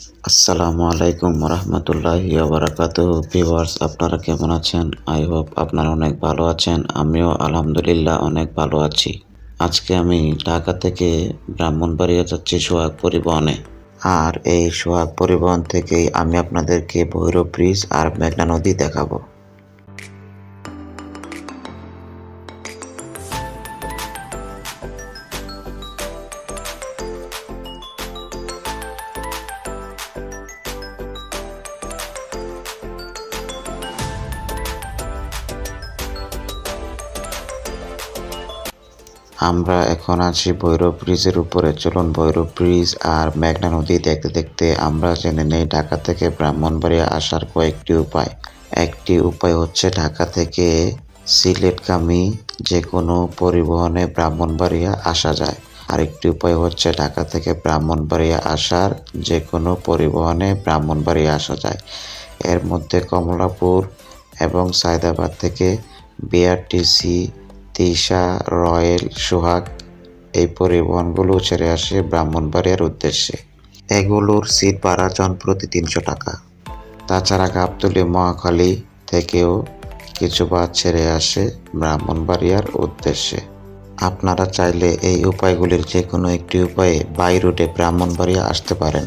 আসসালামু আলাইকুম রহমতুল্লাহি আবরাকাত ভিউয়ার্স, আপনারা কেমন আছেন? আই হোপ আপনারা অনেক ভালো আছেন। আমিও আলহামদুলিল্লাহ অনেক ভালো আছি। আজকে আমি ঢাকা থেকে ব্রাহ্মণবাড়িয়া যাচ্ছি সোহাগ পরিবহনে। আর এই সোহাগ পরিবহন থেকেই আমি আপনাদেরকে ভৈরব ব্রিজ আর মেঘনা নদী দেখাবো। আমরা এখন আছি ভৈরব ব্রিজের উপরে। চলুন ভৈরব ব্রিজ আর মেঘনা নদী দেখতে দেখতে আমরা জেনে নেই ঢাকা থেকে ব্রাহ্মণবাড়িয়া আসার কয়েকটি উপায়। একটি উপায় হচ্ছে ঢাকা থেকে সিলেটগামী যে কোনো পরিবহনে ব্রাহ্মণবাড়িয়া আসা যায়। আরেকটি উপায় হচ্ছে ঢাকা থেকে ব্রাহ্মণবাড়িয়া আসার যে কোনো পরিবহনে ব্রাহ্মণবাড়িয়া আসা যায়। এর মধ্যে কমলাপুর এবং সায়দাবাদ থেকে বিআরটিসি তিশা, রয়েল, সোহাগ এই পরিবহনগুলো ছেড়ে আসে ব্রাহ্মণবাড়িয়ার উদ্দেশ্যে। এগুলোর সিট ভাড়া জন প্রতি তিনশো টাকা। তাছাড়া গাবতলি, মহাখালী থেকেও কিছু বাস ছেড়ে আসে ব্রাহ্মণবাড়িয়ার উদ্দেশ্যে। আপনারা চাইলে এই উপায়গুলির যে কোনো একটি উপায়ে বাই রুটে ব্রাহ্মণবাড়িয়া আসতে পারেন।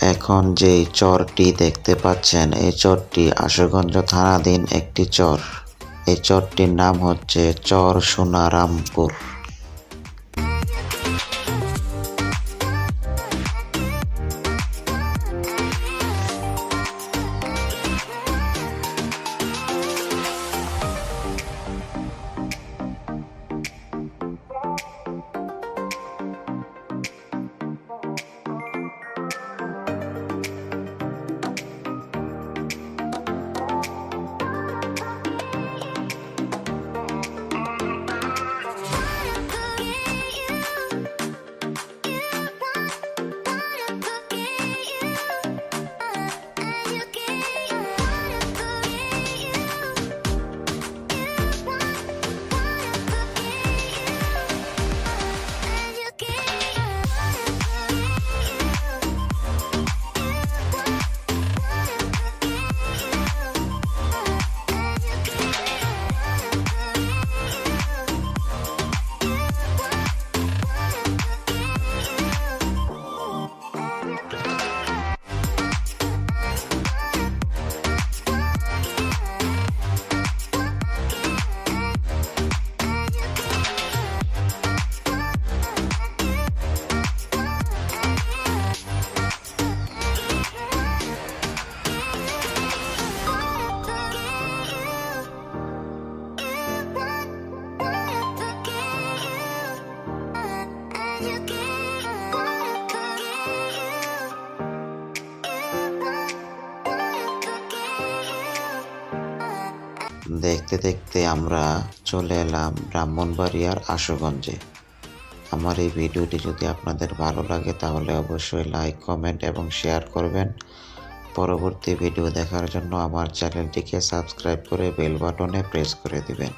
এখন যে চরটি দেখতে পাচ্ছেন, এই চরটি আশুগঞ্জ থানাধীন একটি চর। এই চরটির নাম হচ্ছে চর সোনারামপুর। দেখতে দেখতে আমরা চলে এলাম ব্রাহ্মণবাড়িয়ার আশুগঞ্জে। আমার এই ভিডিওটি যদি আপনাদের ভালো লাগে তাহলে অবশ্যই লাইক কমেন্ট এবং শেয়ার করবেন। পরবর্তী ভিডিও দেখার জন্য আমার চ্যানেলটিকে সাবস্ক্রাইব করে বেল বাটনে প্রেস করে দিবেন।